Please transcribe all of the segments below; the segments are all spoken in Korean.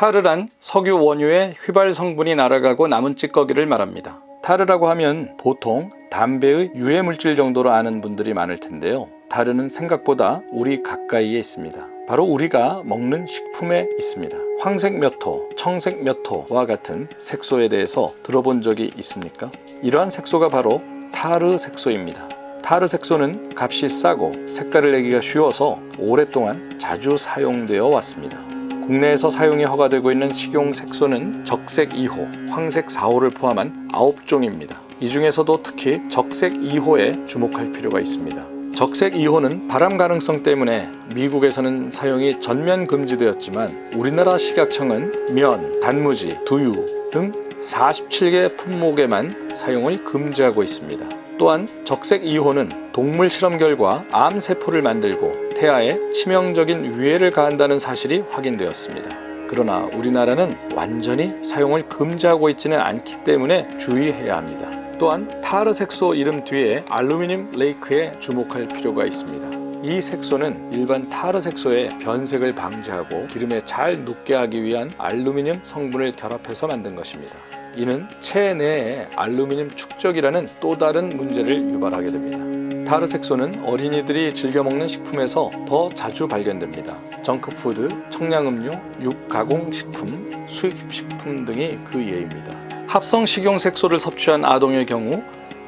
타르란 석유 원유의 휘발 성분이 날아가고 남은 찌꺼기를 말합니다. 타르라고 하면 보통 담배의 유해 물질 정도로 아는 분들이 많을 텐데요. 타르는 생각보다 우리 가까이에 있습니다. 바로 우리가 먹는 식품에 있습니다. 황색 몇 호, 청색 몇 호와 같은 색소에 대해서 들어본 적이 있습니까? 이러한 색소가 바로 타르 색소입니다. 타르 색소는 값이 싸고 색깔을 내기가 쉬워서 오랫동안 자주 사용되어 왔습니다. 국내에서 사용이 허가되고 있는 식용 색소는 적색 2호, 황색 4호를 포함한 9종입니다. 이 중에서도 특히 적색 2호에 주목할 필요가 있습니다. 적색 2호는 발암 가능성 때문에 미국에서는 사용이 전면 금지되었지만 우리나라 식약청은 면, 단무지, 두유 등 47개 품목에만 사용을 금지하고 있습니다. 또한 적색 2호는 동물 실험 결과 암 세포를 만들고 태아에 치명적인 위해를 가한다는 사실이 확인되었습니다. 그러나 우리나라는 완전히 사용을 금지하고 있지는 않기 때문에 주의해야 합니다. 또한 타르 색소 이름 뒤에 알루미늄 레이크에 주목할 필요가 있습니다. 이 색소는 일반 타르 색소의 변색을 방지하고 기름에 잘 녹게 하기 위한 알루미늄 성분을 결합해서 만든 것입니다. 이는 체내에 알루미늄 축적이라는 또 다른 문제를 유발하게 됩니다. 타르 색소는 어린이들이 즐겨 먹는 식품에서 더 자주 발견됩니다. 정크푸드, 청량음료, 육가공식품, 수입식품 등이 그 예입니다. 합성 식용 색소를 섭취한 아동의 경우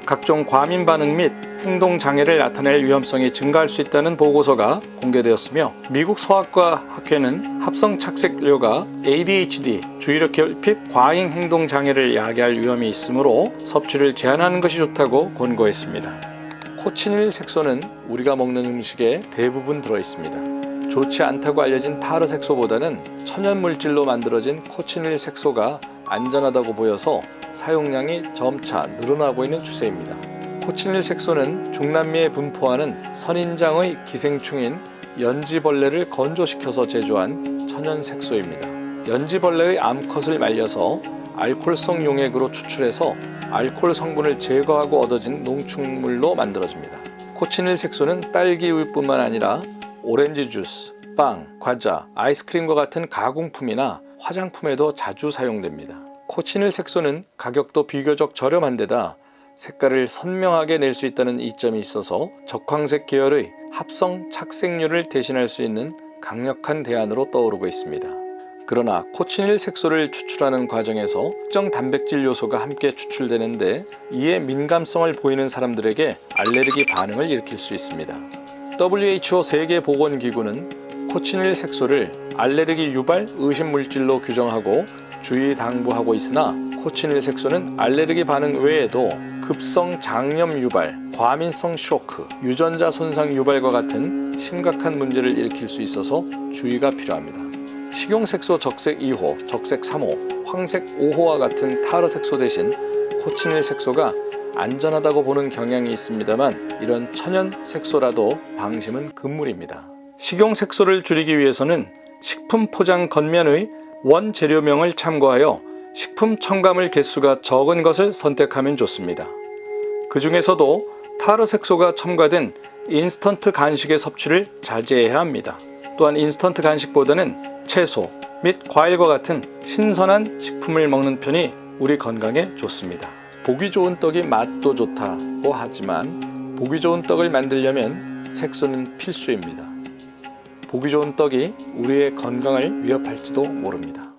각종 과민 반응 및 행동 장애를 나타낼 위험성이 증가할 수 있다는 보고서가 공개되었으며 미국 소아과 학회는 합성 착색료가 ADHD, 주의력 결핍, 과잉 행동 장애를 야기할 위험이 있으므로 섭취를 제한하는 것이 좋다고 권고했습니다. 코치닐 색소는 우리가 먹는 음식에 대부분 들어 있습니다. 좋지 않다고 알려진 타르 색소보다는 천연 물질로 만들어진 코치닐 색소가 안전하다고 보여서 사용량이 점차 늘어나고 있는 추세입니다. 코치닐 색소는 중남미에 분포하는 선인장의 기생충인 연지벌레를 건조시켜서 제조한 천연 색소입니다. 연지벌레의 암컷을 말려서 알코올성 용액으로 추출해서 알코올 성분을 제거하고 얻어진 농축물로 만들어집니다. 코치닐 색소는 딸기 우유뿐만 아니라 오렌지 주스, 빵, 과자, 아이스크림과 같은 가공품이나 화장품에도 자주 사용됩니다. 코치닐 색소는 가격도 비교적 저렴한 데다 색깔을 선명하게 낼 수 있다는 이점이 있어서 적황색 계열의 합성 착색류를 대신할 수 있는 강력한 대안으로 떠오르고 있습니다. 그러나 코치닐 색소를 추출하는 과정에서 특정 단백질 요소가 함께 추출되는데 이에 민감성을 보이는 사람들에게 알레르기 반응을 일으킬 수 있습니다. WHO 세계보건기구는 코치닐 색소를 알레르기 유발 의심 물질로 규정하고 주의 당부하고 있으나 코치닐 색소는 알레르기 반응 외에도 급성 장염 유발, 과민성 쇼크, 유전자 손상 유발과 같은 심각한 문제를 일으킬 수 있어서 주의가 필요합니다. 식용색소 적색 2호, 적색 3호, 황색 5호와 같은 타르 색소 대신 코치닐 색소가 안전하다고 보는 경향이 있습니다만 이런 천연 색소라도 방심은 금물입니다. 식용 색소를 줄이기 위해서는 식품 포장 겉면의 원재료명을 참고하여 식품 첨가물 개수가 적은 것을 선택하면 좋습니다. 그 중에서도 타르 색소가 첨가된 인스턴트 간식의 섭취를 자제해야 합니다. 또한 인스턴트 간식보다는 채소 및 과일과 같은 신선한 식품을 먹는 편이 우리 건강에 좋습니다. 보기 좋은 떡이 맛도 좋다고 하지만 보기 좋은 떡을 만들려면 색소는 필수입니다. 보기 좋은 떡이 우리의 건강을 위협할지도 모릅니다.